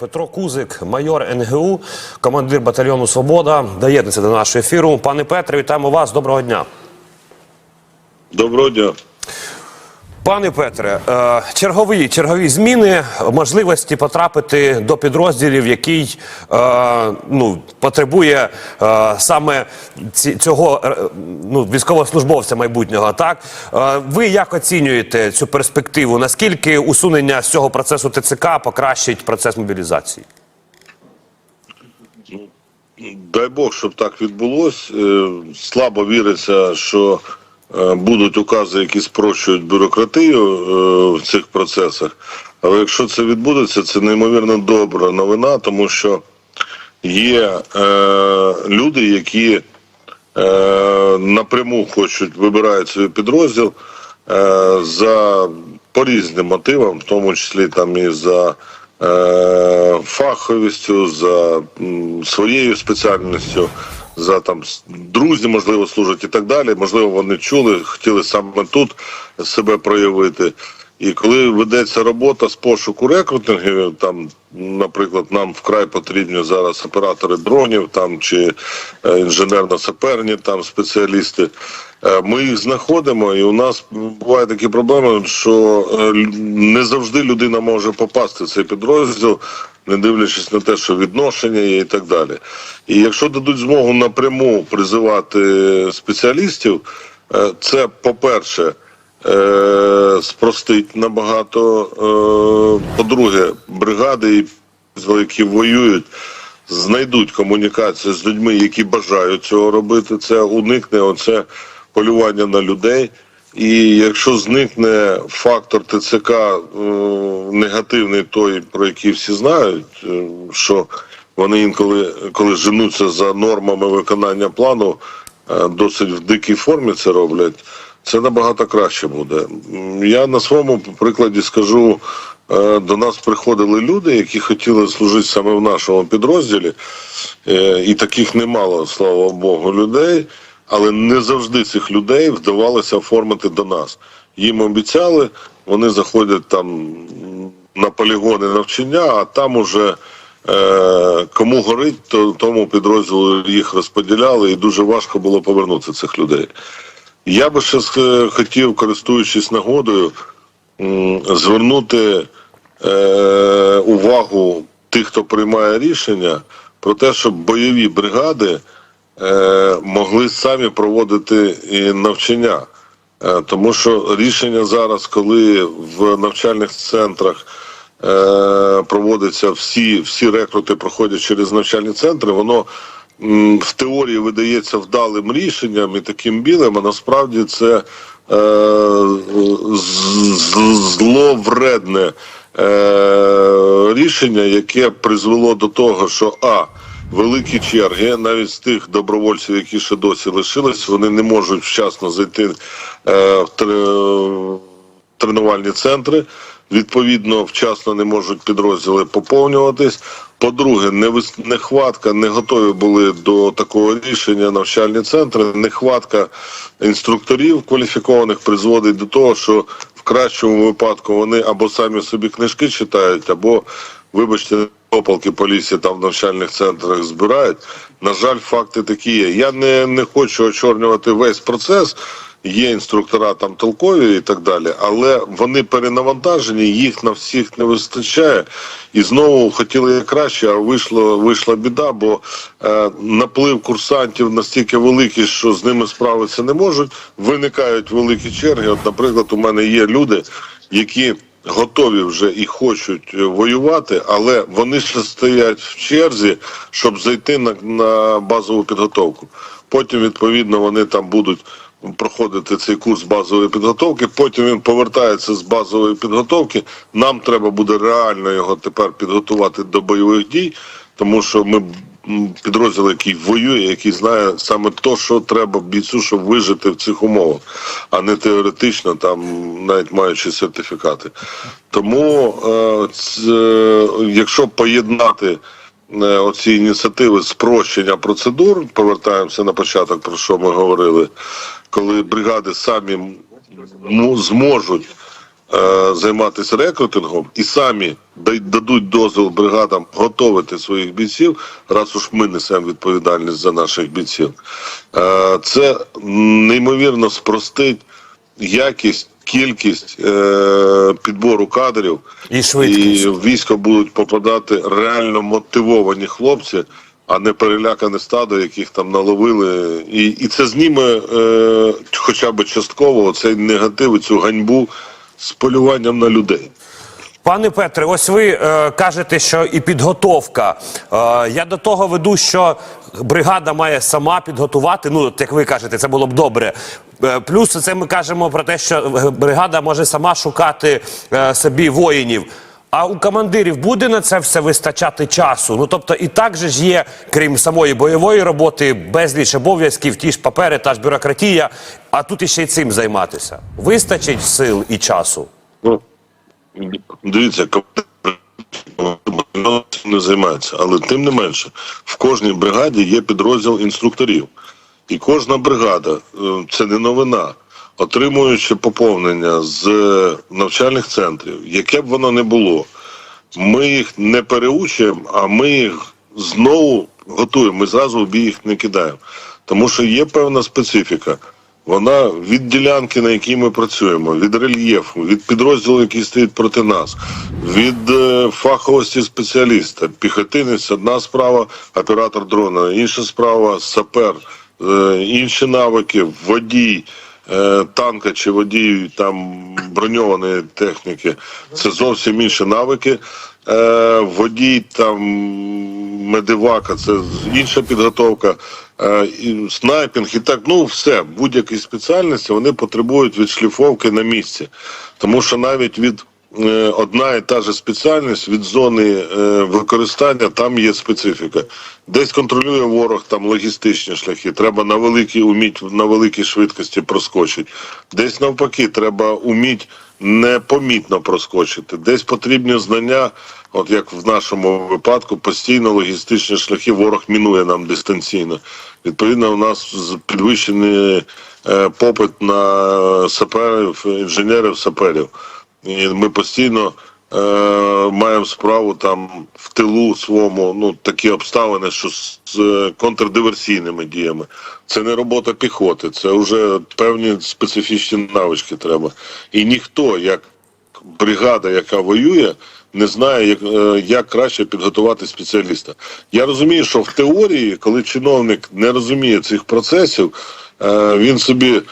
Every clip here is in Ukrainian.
Петро Кузик, майор НГУ, командир батальйону Свобода, доєднується до нашого ефіру. Пане Петре, вітаємо вас. Доброго дня. Доброго дня. Пане Петре, е, чергові чергові зміни, можливості потрапити до підрозділів, який е, ну, потребує е, саме цього ну, військовослужбовця майбутнього. Так ви як оцінюєте цю перспективу? Наскільки усунення з цього процесу ТЦК покращить процес мобілізації? Дай Бог, щоб так відбулось. Е, Слабо віриться, що будуть укази, які спрощують бюрократію е, в цих процесах. Але якщо це відбудеться, це неймовірно добра новина, тому що є е, люди, які е, напряму хочуть вибирають свій підрозділ е, за по різним мотивам, в тому числі там і за е, фаховістю, за своєю спеціальністю, за там друзі, можливо, служать і так далі. Можливо, вони чули, хотіли саме тут себе проявити. І коли ведеться робота з пошуку рекрутингів, там, наприклад, нам вкрай потрібні зараз оператори дронів там чи е, інженерно-саперні там спеціалісти. Е, Ми їх знаходимо, і у нас бувають такі проблеми, що е, не завжди людина може попасти в цей підрозділ, не дивлячись на те, що відношення є і так далі. І якщо дадуть змогу напряму призивати спеціалістів, е, це по-перше е, спростить набагато. Е, по-друге, бригади, які воюють, знайдуть комунікацію з людьми, які бажають цього робити. Це уникне оце полювання на людей. І якщо зникне фактор ТЦК е, негативний, той, про який всі знають, е, що вони інколи, коли женуться за нормами виконання плану, е, досить в дикій формі це роблять, це набагато краще буде. Я на своєму прикладі скажу, до нас приходили люди, які хотіли служити саме в нашому підрозділі, і таких немало, слава Богу, людей. Але не завжди цих людей вдавалося оформити до нас. Їм обіцяли, вони заходять там на полігони навчання, а там уже е, кому горить, то тому підрозділу їх розподіляли, і дуже важко було повернути цих людей. Я би ще сх- хотів, користуючись нагодою, звернути е, увагу тих, хто приймає рішення, про те, щоб бойові бригади е, могли самі проводити і навчання. Е, тому що рішення зараз, коли в навчальних центрах е, проводяться всі, всі рекрути проходять через навчальні центри, воно в теорії видається вдалим рішенням і таким білим, а насправді це е, зловредне е, рішення, яке призвело до того, що а великі черги, навіть з тих добровольців, які ще досі лишились, вони не можуть вчасно зайти е, в тренувальні центри. Відповідно, вчасно не можуть підрозділи поповнюватись. По-друге, нехватка, не готові були до такого рішення навчальні центри. Нехватка інструкторів кваліфікованих призводить до того, що в кращому випадку вони або самі собі книжки читають, або, вибачте, опалки по лісі там в навчальних центрах збирають. На жаль, факти такі є. Я не, не хочу очорнювати весь процес. Є інструктора там толкові і так далі, але вони перенавантажені, їх на всіх не вистачає. І знову хотіли краще, а вийшло, вийшла біда, бо е, наплив курсантів настільки великий, що з ними справитися не можуть. Виникають великі черги. От, наприклад, у мене є люди, які готові вже і хочуть е, воювати, але вони ще стоять в черзі, щоб зайти на, на базову підготовку. Потім, відповідно, вони там будуть проходити цей курс базової підготовки. Потім він повертається з базової підготовки. Нам треба буде реально його тепер підготувати до бойових дій, тому що ми підрозділ, який воює, який знає саме то, що треба бійцю, щоб вижити в цих умовах, а не теоретично, там навіть маючи сертифікати. Тому, е, це, якщо поєднати е, оці ініціативи спрощення процедур, повертаємося на початок, про що ми говорили, коли бригади самі зможуть е, займатися рекрутингом і самі дадуть дозвіл бригадам готувати своїх бійців, раз уж ми несемо відповідальність за наших бійців, е, це неймовірно спростить якість, кількість е, підбору кадрів. І швидкість. І в військо будуть попадати реально мотивовані хлопці, а не перелякане стадо, яких там наловили. І, і це зніме е, хоча б частково цей негатив, і цю ганьбу з полюванням на людей. Пане Петре, ось ви е, кажете, що і підготовка. Е, я до того веду, що бригада має сама підготувати. Ну, як ви кажете, це було б добре. Е, плюс це ми кажемо про те, що е, бригада може сама шукати е, собі воїнів. А у командирів буде на це все вистачати часу. Ну тобто, і так же ж є, крім самої бойової роботи, безліч обов'язків, ті ж папери, та ж бюрократія. А тут іще й цим займатися. Вистачить сил і часу. Ну, дивіться, командир не займається, але тим не менше, в кожній бригаді є підрозділ інструкторів. І кожна бригада, е, це не новина, отримуючи поповнення з навчальних центрів, яке б воно не було, ми їх не переучуємо, а ми їх знову готуємо. Ми зразу в бій їх не кидаємо. Тому що є певна специфіка. Вона від ділянки, на якій ми працюємо, від рельєфу, від підрозділу, який стоїть проти нас, від е, фаховості спеціаліста. Піхотинець одна справа, оператор дрона, інша справа, сапер, е, інші навики, водій. Е, Танка чи водій там броньованої техніки це зовсім інші навики. Е, Водій там медивака, це інша підготовка, е, і снайпінг і так. Ну все, будь-які спеціальності вони потребують відшліфовки на місці, тому що навіть від одна і та же спеціальність від зони е, використання там є специфіка. Десь контролює ворог там логістичні шляхи. Треба на великій уміть на великій швидкості проскочити. Десь навпаки, треба уміть непомітно проскочити. Десь потрібні знання, от як в нашому випадку, постійно логістичні шляхи ворог мінує нам дистанційно. Відповідно, у нас підвищений е, попит на саперів, інженерів, саперів. І ми постійно е, маємо справу там в тилу своєму, ну такі обставини, що з, з е, контрдиверсійними діями. Це не робота піхоти, це вже певні специфічні навички треба. І ніхто, як бригада, яка воює, не знає, як, е, як краще підготувати спеціаліста. Я розумію, що в теорії, коли чиновник не розуміє цих процесів, е, він собі.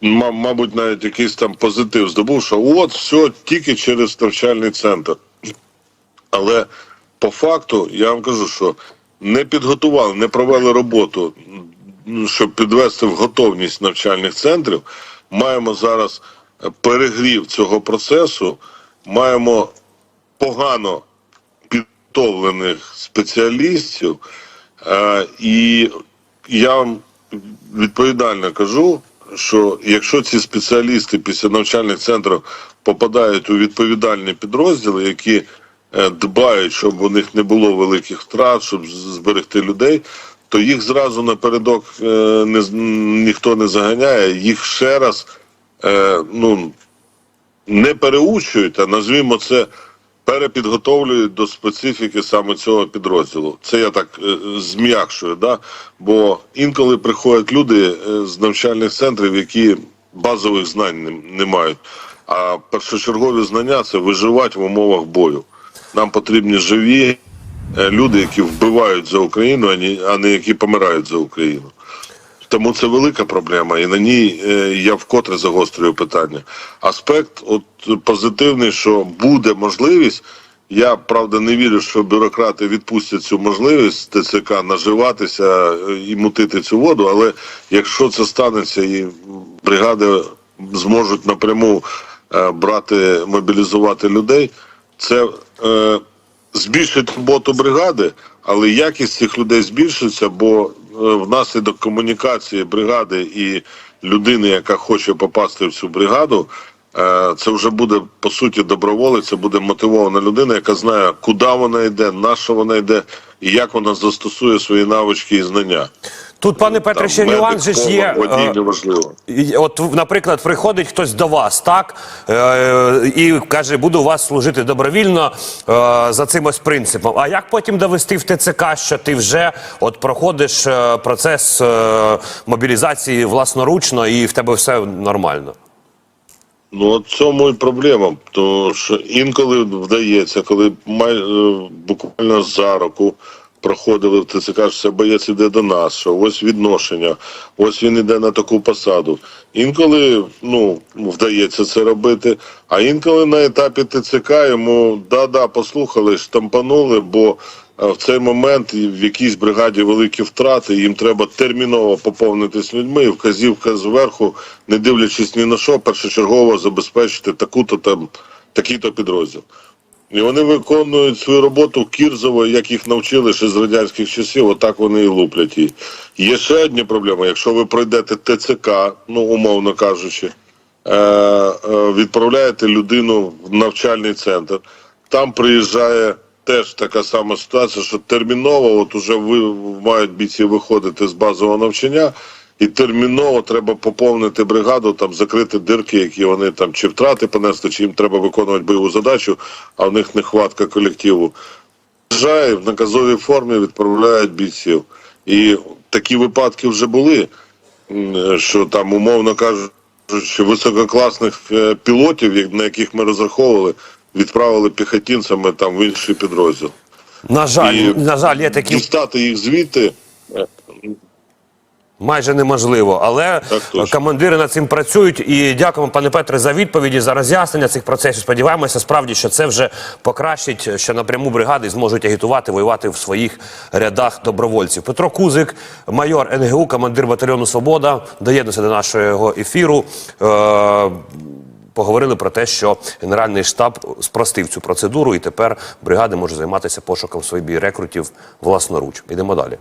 Мабуть, навіть якийсь там позитив здобув, що от все тільки через навчальний центр. Але по факту я вам кажу, що не підготували, не провели роботу, щоб підвести в готовність навчальних центрів. Маємо зараз е, перегрів цього процесу, маємо погано підготовлених спеціалістів. Е, і я вам відповідально кажу, що якщо ці спеціалісти після навчальних центрів попадають у відповідальні підрозділи, які е, дбають, щоб у них не було великих втрат, щоб зберегти людей, то їх зразу напередок е, не, ніхто не заганяє, їх ще раз е, ну, не переучують, а назвімо це перепідготовлюють до специфіки саме цього підрозділу. Це я так е, зм'якшую, да? бо інколи приходять люди е, з навчальних центрів, які базових знань не, не мають. А першочергові знання це виживати в умовах бою. Нам потрібні живі е, люди, які вбивають за Україну, а не які помирають за Україну. Тому це велика проблема, і на ній е, я вкотре загострюю питання. Аспект, от позитивний, що буде можливість. Я правда не вірю, що бюрократи відпустять цю можливість ТЦК наживатися е, і мутити цю воду. Але якщо це станеться, і бригади зможуть напряму е, брати, мобілізувати людей, це е, збільшить роботу бригади, але якість цих людей збільшиться, бо внаслідок комунікації бригади і людини, яка хоче попасти в цю бригаду, е, це вже буде по суті доброволець, це буде мотивована людина, яка знає, куди вона йде, на що вона йде і як вона застосує свої навички і знання. Тут, пане Петре, ще нюанс же ж є. водій, е, От, наприклад, приходить хтось до вас, так е, і каже, буду у вас служити добровільно е, за цим ось принципом. А як потім довести в ТЦК, що ти вже от проходиш процес е, мобілізації власноручно і в тебе все нормально? Ну, от цьому і проблема. Тому що інколи вдається, коли буквально за року проходили в ТЦК, що боєць іде до нас, що ось відношення, ось він іде на таку посаду. Інколи ну, вдається це робити, а інколи на етапі ТЦК йому да-да, послухали, штампанули, бо е, в цей момент в якійсь бригаді великі втрати, їм треба терміново поповнитись людьми, і вказівка зверху, не дивлячись ні на що, першочергово забезпечити таку-то там, такий-то підрозділ. І вони виконують свою роботу кірзово, як їх навчили ще з радянських часів, отак вони і луплять її. Є ще одні проблеми. Якщо ви пройдете ТЦК, ну умовно кажучи, е, е, відправляєте людину в навчальний центр, там приїжджає теж така сама ситуація, що терміново, от уже ви мають бійці виходити з базового навчання. І терміново треба поповнити бригаду, там закрити дирки, які вони там чи втрати понесли, чи їм треба виконувати бойову задачу, а в них нехватка колективу. Приїжджає в наказовій формі відправляють бійців. І такі випадки вже були, що там, умовно кажучи, висококласних е, пілотів, на яких ми розраховували, відправили піхотинцями там в інший підрозділ. На жаль, І на жаль, є такі Дістати їх звідти майже неможливо. Але командири над цим працюють. І дякуємо, пане Петре, за відповіді, за роз'яснення цих процесів. Сподіваємося, справді, що це вже покращить, що напряму бригади зможуть агітувати, воювати в своїх рядах добровольців. Петро Кузик, майор НГУ, командир батальйону Свобода, доєднується до нашого ефіру. Е- Поговорили про те, що Генеральний штаб спростив цю процедуру, і тепер бригади можуть займатися пошуком собі рекрутів власноруч. Ідемо далі.